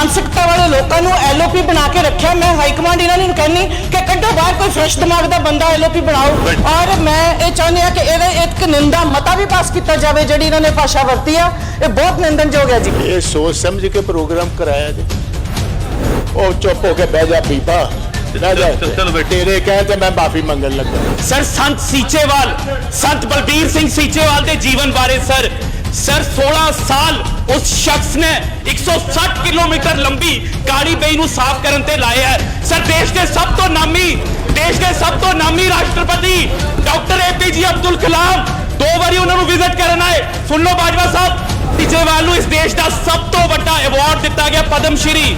ਮਾਨਸਿਕਤਾ ਵਾਲੇ ਲੋਕਾਂ ਨੂੰ ਐਲਓਪੀ ਬਣਾ ਕੇ ਰੱਖਿਆ। ਮੈਂ ਹਾਈ ਕਮਾਂਡ ਇਹਨਾਂ ਨੂੰ ਕਹਿੰਨੀ ਕਿ ਕੱਢੋ ਬਾਹਰ ਕੋਈ ਫਰੈਸ਼ ਦਿਮਾਗ ਦਾ ਬੰਦਾ ਐਲਓਪੀ ਬਣਾਓ। ਔਰ ਮੈਂ ਇਹ ਚਾਹੁੰਦੀ ਹਾਂ ਕਿ ਇਹਦੇ ਇੱਕ ਨਿੰਦਾ ਮਤਾ ਵੀ ਪਾਸ ਕੀਤਾ ਜਾਵੇ ਜਿਹੜੀ ਇਹਨਾਂ ਨੇ ਭਾਸ਼ਾ ਵਰਤੀ ਆ। ਇਹ ਬਹੁਤ ਨਿੰਦਨਯੋਗ ਹੈ ਜੀ। ਇਹ ਸੋਚ ਸਮਝ ਕੇ ਪ੍ਰੋਗਰਾਮ ਕਰਾਇਆ ਜੀ। ਉਹ ਚੁੱਪ ਹੋ ਕੇ ਬਹਿ ਜਾ ਬੈਠੋ। ਤੇਰੇ ਕਹਿ ਤੇ ਮੈਂ ਮਾਫੀ ਮੰਗਣ ਲੱਗਾ। ਸਰ ਸੰਤ ਸੀਚੇਵਾਲ ਸੰਤ ਬਲਬੀਰ ਸਿੰਘ ਸੀਚੇਵਾਲ ਦੇ ਜੀਵਨ ਬਾਰੇ ਸਰ ਸਰ 16 ਸਾਲ ਉਸ ਸ਼ਖਸ ਨੇ 160 ਕਿਲੋਮੀਟਰ ਲੰਬੀ ਕਾਲੀ ਬਈ ਨੂੰ ਸਾਫ਼ ਕਰਨ ਤੇ ਲਾਇਆ ਹੈ ਸਰ ਦੇਸ਼ ਦੇ ਸਭ ਤੋਂ ਨਾਮੀ ਦੇਸ਼ ਦੇ ਸਭ ਤੋਂ ਨਾਮੀ ਰਾਸ਼ਟਰਪਤੀ ਡਾਕਟਰ ਏਪੀਜੀ ਅਬਦੁਲ ਕਲਾਮ ਦੋ ਵਾਰੀ ਉਹਨਾਂ ਨੂੰ ਵਿਜ਼ਿਟ ਕਰਨ ਆਏ ਸੁਣ ਲਓ ਬਾਜਵਾ ਸਾਹਿਬ ਸੀਚੇਵਾਲ ਨੂੰ ਇਸ ਦੇਸ਼ ਦਾ ਸਭ ਤੋਂ ਵੱਡਾ ਅਵਾਰਡ ਦਿੱਤਾ ਗਿਆ ਪਦਮ ਸ਼੍ਰੀ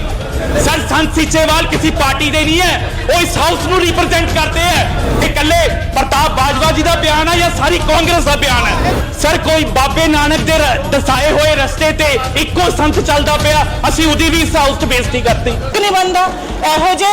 ਸਰ ਸੰਤ ਸੀਚੇਵਾਲ ਕਿਸੇ ਪਾਰਟੀ ਦੇ ਨਹੀਂ ਹੈ ਉਹ ਇਸ ਹਾਊਸ ਨੂੰ ਰਿਪਰੈਜ਼ੈਂਟ ਕਰਦੇ ਹੈ ਇਹ ਇਕੱਲੇ ਜੀ ਦਾ ਬਿਆਨ ਹੈ ਜਾਂ ਸਾਰੀ ਕਾਂਗਰਸ ਦਾ ਬਿਆਨ ਹੈ ਸਰ, ਕੋਈ ਬਾਬੇ ਨਾਨਕ ਦੇ ਦਸਾਏ ਹੋਏ ਰਸਤੇ ਤੇ ਇੱਕੋ ਸੰਤ ਚੱਲਦਾ ਪਿਆ। ਅਸੀਂ ਉਹਦੀ ਵੀ ਇਸ 'ਚ ਬੇਇੱਜ਼ਤੀ ਕਰਤੀ। ਇੱਕ ਨਹੀਂ ਬਣਦਾ ਇਹੋ ਜੇ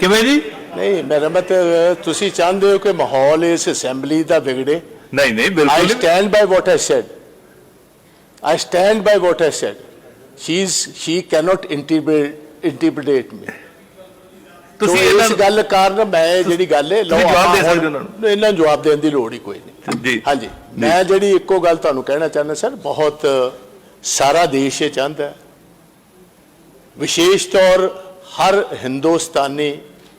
ਕਿਵੇਂ ਜੀ ਨਹੀਂ ਮੇਰਾ ਮਤਲਬ ਤੁਸੀਂ ਚਾਹੁੰਦੇ ਹੋ ਕਿ ਮਾਹੌਲ ਇਸ ਅਸੈਂਬਲੀ ਦਾ ਵਿਗੜੇ ਨਹੀਂ ਨਹੀਂ ਬਿਲਕੁਲ ਨਹੀਂ। stand by what I said. I stand by what I said. She's she cannot interpret interpret me. ਤੁਸੀਂ ਇਸ ਗੱਲ ਕਾਰਨ ਮੈਂ ਜਿਹੜੀ ਗੱਲ ਹੈ ਤੁਸੀਂ ਜਵਾਬ ਦੇ ਸਕਦੇ ਉਹਨਾਂ ਨੂੰ ਇਹਨਾਂ ਨੂੰ ਜਵਾਬ ਦੇਣ ਦੀ ਲੋੜ ਹੀ ਕੋਈ ਨਹੀਂ ਜੀ ਹਾਂਜੀ ਮੈਂ ਜਿਹੜੀ ਇੱਕੋ ਗੱਲ ਤੁਹਾਨੂੰ ਕਹਿਣਾ ਚਾਹੁੰਦਾ ਸਰ ਬਹੁਤ ਸਾਰਾ ਦੇਸ਼ ਇਹ ਚਾਹੁੰਦਾ ਵਿਸ਼ੇਸ਼ ਤੌਰ ਹਰ ਹਿੰਦੁਸਤਾਨੀ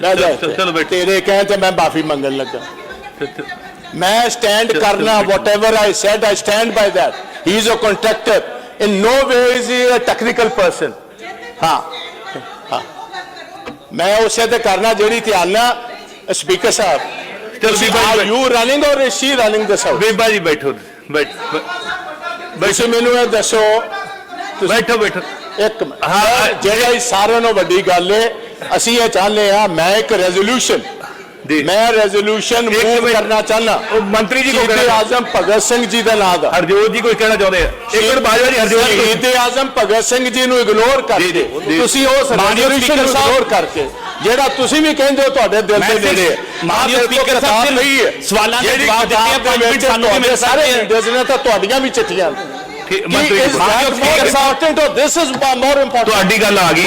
ਬਹਿ ਜਾ ਚਲੋ, ਚਲੋ ਬੈਠੋ। ਤੇਰੇ ਕਹਿ ਤੇ ਮੈਂ ਮਾਫੀ ਮੰਗਣ ਲੱਗਾ। ਮੈਂ ਸਟੈਂਡ ਕਰਨਾ whatever I said I stand by that. He is a contractor in no way is he a technical person. ਹਾਂ ਹਾਂ ਮੈਂ ਉਸੇ ਤੇ ਕਰਨਾ ਜਿਹੜੀ ਧਿਆਨ ਨਾਲ ਸਪੀਕਰ ਸਾਹਿਬ ਚਲੋ ਤੁਸੀਂ ਬੀਬਾ ਜੀ, running or is she running this house ਬੀਬਾ ਜੀ ਬੈਠੋ ਬੈਠ ਤੁਸੀਂ ਮੈਨੂੰ ਇਹ ਦੱਸੋ ਬੈਠੋ ਬੈਠੋ ਇੱਕ ਮਿੰਟ ਹਾਂ, ਹਾਂ। ਜਿਹੜਾ ਇਹ ਸਾਰਿਆਂ ਨਾਲੋਂ ਵੱਡੀ ਗੱਲ ਹੈ ਅਸੀਂ ਇਹ ਚਾਹੁੰਦੇ ਆ ਮੈਂ ਇੱਕ ਰੈਜ਼ੋਲੂਸ਼ਨ ਜੀ ਮੈਂ ਰੈਜ਼ੋਲੂਸ਼ਨ ਮੂਵ। ਕਰਨਾ ਚਾਹੁੰਦਾ ਉਹ ਮੰਤਰੀ ਜੀ ਕੋ ਸ਼ਹੀਦ ਕਹਿਣਾ ਆਜ਼ਮ ਭਗਤ ਸਿੰਘ ਜੀ ਦਾ ਨਾਮ ਦਾ ਹਰਜੋਤ ਜੀ ਕੋਈ ਕਹਿਣਾ ਚਾਹੁੰਦੇ ਆ ਇੱਕ ਮਿੰਟ ਬਾਜਵਾ ਜੀ ਹਰਜੋਤ ਜੀ ਸ਼ਹੀਦ ਆਜ਼ਮ ਭਗਤ ਸਿੰਘ ਜੀ ਨੂੰ ਇਗਨੋਰ ਕਰਕੇ। ਤੁਸੀਂ ਉਸ ਰੈਜ਼ੋਲੂਸ਼ਨ ਨੂੰ। ਇਗਨੋਰ ਕਰਕੇ ਜਿਹੜਾ ਤੁਸੀਂ ਵੀ ਕਹਿੰਦੇ ਹੋ ਤੁਹਾਡੇ ਦਿਲ ਦੇ ਨੇੜੇ ਹੈ। ਮਾਨਯੋਗ ਸਪੀਕਰ ਸਾਹਿਬ ਕਿਤਾਬ ਸਿਰਫ ਪਈ ਹੈ। ਸਵਾਲਾਂ ਦੇ ਜਵਾਬ ਦਿੱਤੇ ਆ, ਪੰਜ ਮਿੰਟ ਸਾਨੂੰ ਵੀ ਮਿਲ ਸਾਰੇ। ਲੀਡਰਸ ਨੇ ਤਾਂ ਤੁਹਾਡੀਆਂ ਵੀ ਚਿੱਠੀਆਂ ਮੰਤਰੀ ਮਾਨਯੋਗ ਸਪੀਕਰ ਸਾਹਿਬ। this is more important ਤੁਹਾਡੀ ਗੱਲ ਆ ਗਈ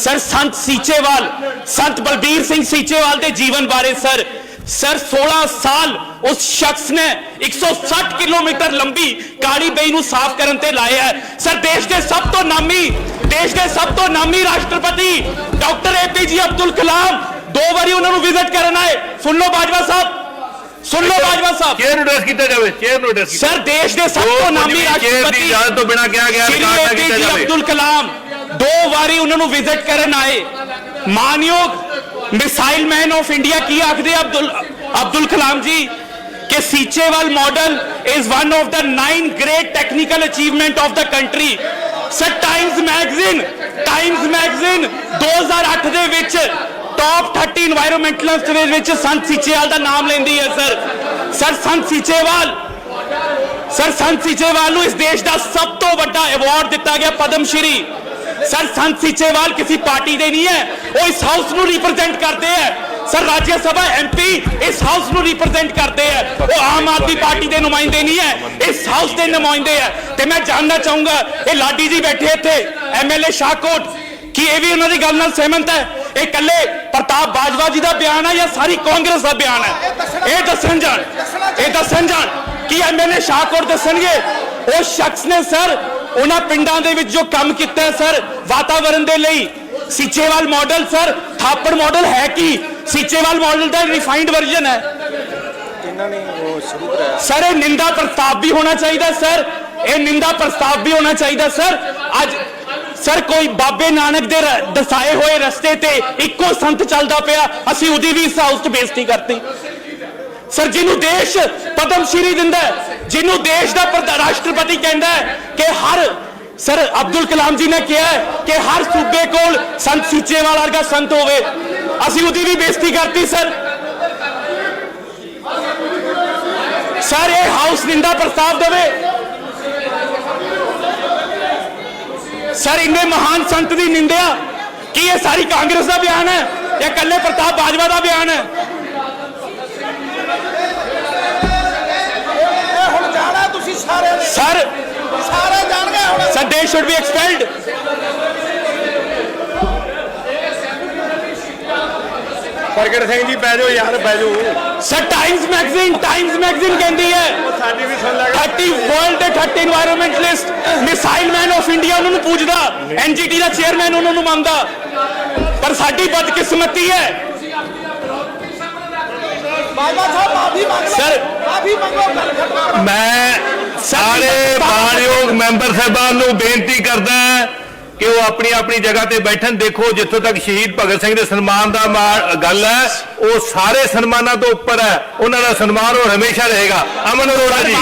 ਸਰ ਸੰਤ ਸੀਚੇਵਾਲ ਸੰਤ ਬਲਬੀਰ ਸਿੰਘ ਸੀਚੇਵਾਲ ਦੇ ਜੀਵਨ ਬਾਰੇ ਸਰ ਸਰ 16 ਸਾਲ ਉਸ ਸ਼ਖਸ ਨੇ 160 ਕਿਲੋਮੀਟਰ ਲੰਬੀ ਕਾਲੀ ਬਈ ਨੂੰ ਸਾਫ਼ ਕਰਨ ਤੇ ਲਾਇਆ ਹੈ ਸਰ ਦੇਸ਼ ਦੇ ਸਭ ਤੋਂ ਨਾਮੀ ਦੇਸ਼ ਦੇ ਸਭ ਤੋਂ ਨਾਮੀ ਰਾਸ਼ਟਰਪਤੀ ਡਾਕਟਰ ਏਪੀਜੀ ਅਬਦੁਲ ਕਲਾਮ ਦੋ ਵਾਰੀ ਉਹਨਾਂ ਨੂੰ ਵਿਜ਼ਿਟ ਕਰਨ ਆਏ ਸੁਣ ਲਓ ਬਾਜਵਾ ਸਾਹਿਬ ਸੁਣ ਲਓ ਬਾਜਵਾ ਸਾਹਿਬ ਚੇਅਰ ਨੂੰ ਐਡਰੈਸ ਕੀਤਾ ਜਾਵੇ ਚੇਅਰ ਨੂੰ ਐਡਰੈਸ ਕੀਤਾ ਸਰ ਦੇਸ਼ ਦੇ ਸਭ ਦੋ ਤੋਂ ਨਾਮੀ ਚੇਅਰ ਦੀ ਰਾਸ਼ਟਰਪਤੀ ਇਜਾਜ਼ਤ ਤੋਂ ਬਿਨਾਂ ਕਿਹਾ ਗਿਆ ਸ਼੍ਰੀ ਰਿਕਾਰਡ ਨਾ ਕੀਤਾ ਏਪੀਜੀ ਜਾਵੇ ਅਬਦੁਲ ਕਲਾਮ ਦੋ ਵਾਰੀ ਉਹਨਾਂ ਨੂੰ ਵਿਜ਼ਿਟ ਕਰਨ ਆਏ। ਮਾਨਯੋਗ ਮਿਸਾਈਲ ਮੈਨ ਆਫ ਇੰਡੀਆ ਕੀ ਆਖਦੇ ਅਬਦੁਲ ਅਬਦੁਲ ਕਲਾਮ ਜੀ? ਕਿ Seechewal model is one of the nine great technical achievement of the country sir Times magazine Times magazine 2008 ਦੇ ਵਿੱਚ ਟੌਪ 30 এনवायरमेंटਲ ਸਟੇਜ ਵਿੱਚ ਸੰਤ ਸੀਚੇਵਾਲ ਦਾ ਨਾਮ ਲੈਂਦੀ ਹੈ sir sir Sant Seechewal sir Sant Seechewal ਨੂੰ ਇਸ ਦੇਸ਼ ਦਾ ਸਭ ਤੋਂ ਵੱਡਾ ਅਵਾਰਡ ਦਿੱਤਾ ਗਿਆ ਪਦਮ ਸ਼੍ਰੀ। ਸਰ, ਸੰਤ ਸੀਚੇਵਾਲ ਕਿਸੇ ਪਾਰਟੀ ਦੇ ਨਹੀਂ ਹੈ। ਉਹ ਇਸ ਹਾਊਸ ਨੂੰ ਰਿਪਰੈਜ਼ੈਂਟ ਕਰਦੇ ਹੈ। ਸਰ ਰਾਜ ਸਭਾ ਐਮਪੀ ਇਸ ਹਾਊਸ ਨੂੰ ਰਿਪਰੈਜ਼ੈਂਟ ਕਰਦੇ ਹੈ। ਉਹ ਆਮ ਆਦਮੀ ਪਾਰਟੀ ਦੇ ਨੁਮਾਇੰਦੇ ਨਹੀਂ ਹੈ। ਇਸ ਹਾਊਸ ਦੇ ਨੁਮਾਇੰਦੇ ਹੈ। ਤੇ ਮੈਂ ਜਾਣਨਾ ਚਾਹੂੰਗਾ, ਇਹ ਲਾਡੀ ਜੀ ਬੈਠੇ ਇੱਥੇ ਐਮਐਲਏ ਸ਼ਾਹਕੋਟ। ਕੀ ਇਹ ਵੀ ਉਹਨਾਂ ਦੀ ਗੱਲ ਨਾਲ ਸਹਿਮਤ ਹੈ? ਇਹ ਕੱਲੇ ਪ੍ਰਤਾਪ ਬਾਜਵਾ ਜੀ ਦਾ ਬਿਆਨ ਹੈ ਜਾਂ ਸਾਰੀ ਕਾਂਗਰਸ ਦਾ ਬਿਆਨ ਹੈ? ਇਹ ਦੱਸਣ ਜਾਣ, ਇਹ ਦੱਸਣ ਜਾਣ, ਕੀ ਐਮਐਲਏ ਸ਼ਾਹਕੋਟ ਦੱਸਣਗੇ? ਉਹ ਸ਼ਖਸ ਨੇ, ਸਰ ਉਹਨਾਂ ਪਿੰਡਾਂ ਦੇ ਵਿੱਚ ਜੋ ਕੰਮ ਕੀਤਾ ਸਰ ਵਾਤਾਵਰਣ ਦੇ ਲਈ Seechewal model sir Thapar model ਹੈ ਕੀ? ਸੀਚੇਵਾਲ ਮਾਡਲ ਦਾ ਰਿਫਾਈਨਡ ਵਰਜ਼ਨ ਹੈ। ਸਰ ਇਹ ਨਿੰਦਾ ਪ੍ਰਸਤਾਵ ਵੀ ਹੋਣਾ ਚਾਹੀਦਾ ਸਰ। ਇਹ ਨਿੰਦਾ ਪ੍ਰਸਤਾਵ ਵੀ ਹੋਣਾ ਚਾਹੀਦਾ ਸਰ। ਅੱਜ ਸਰ ਕੋਈ ਬਾਬੇ ਨਾਨਕ ਦੇ ਦਸਾਏ ਹੋਏ ਰਸਤੇ ਤੇ ਇੱਕੋ ਸੰਤ ਚੱਲਦਾ ਪਿਆ ਅਸੀਂ ਉਹਦੀ ਵੀ 'ਚ ਬੇਇੱਜ਼ਤੀ ਕਰਤੀ। ਸਰ ਜਿਹਨੂੰ ਦੇਸ਼ ਪਦਮ ਸ਼੍ਰੀ ਦਿੰਦਾ ਜਿਹਨੂੰ ਦੇਸ਼ ਦਾ ਰਾਸ਼ਟਰਪਤੀ ਕਹਿੰਦਾ ਹੈ ਕਿ ਹਰ ਸਰ ਅਬਦੁਲ ਕਲਾਮ ਜੀ ਨੇ ਕਿਹਾ ਕਿ ਹਰ ਸੂਬੇ ਕੋਲ ਸੰਤ ਸੂਚੇਵਾਲ ਵਰਗਾ ਸੰਤ ਹੋਵੇ। ਅਸੀਂ ਉਹਦੀ ਵੀ ਬੇਇੱਜ਼ਤੀ ਕਰਤੀ, ਸਰ। ਸਰ, ਇਹ ਹਾਊਸ ਨਿੰਦਾ ਪ੍ਰਸਤਾਵ ਦੇਵੇ। ਸਰ, ਇੰਨੇ ਮਹਾਨ ਸੰਤ ਦੀ ਨਿੰਦਿਆ। ਕੀ ਇਹ ਸਾਰੀ ਕਾਂਗਰਸ ਦਾ ਬਿਆਨ ਹੈ ਜਾਂ ਇਕੱਲੇ ਪ੍ਰਤਾਪ ਬਾਜਵਾ ਦਾ ਬਿਆਨ ਹੈ? ਸਰ ਸਾਰੇ ਜਾਣ ਗਏ ਹੁਣ ਸਰ ਸ਼ੁੱਡ ਬੀ ਐਕਸਪੈਲਡ ਪ੍ਰਗਟ ਸਿੰਘ ਜੀ ਬਹਿ ਯਾਰ ਬਹਿ sir Times magazine Times magazine ਕਹਿੰਦੀ ਹੈ। ਸਾਡੀ ਵੀ ਸੁਣ ਲੈਗਾ 30 ਵਰਲਡ ਦੇ 30 environment list missile man of India ਉਹਨਾਂ ਨੂੰ ਪੂਜਦਾ। ਐਨਜੀਟੀ ਦਾ ਚੇਅਰਮੈਨ ਉਹਨਾਂ ਨੂੰ ਮੰਨਦਾ। ਪਰ ਸਾਡੀ ਬਦਕਿਸਮਤੀ ਹੈ। ਸਰ ਮੈਂ ਸਾਰੇ ਮਾਨਯੋਗ ਮੈਂਬਰ ਸਾਹਿਬਾਨ ਨੂੰ ਬੇਨਤੀ ਕਰਦਾ ਹਾਂ ਕਿ ਉਹ ਆਪਣੀ ਆਪਣੀ ਜਗ੍ਹਾ ਤੇ ਬੈਠਣ। ਦੇਖੋ ਜਿੱਥੋਂ ਤੱਕ ਸ਼ਹੀਦ ਭਗਤ ਸਿੰਘ ਦੇ ਸਨਮਾਨ ਦਾ ਗੱਲ ਹੈ ਉਹ ਸਾਰੇ ਸਨਮਾਨਾਂ ਤੋਂ ਉੱਪਰ ਹੈ। ਉਹਨਾਂ ਦਾ ਸਨਮਾਨ ਉਹ ਹਮੇਸ਼ਾ ਰਹੇਗਾ। ਅਮਨ ਅਰੋੜਾ ਜੀ।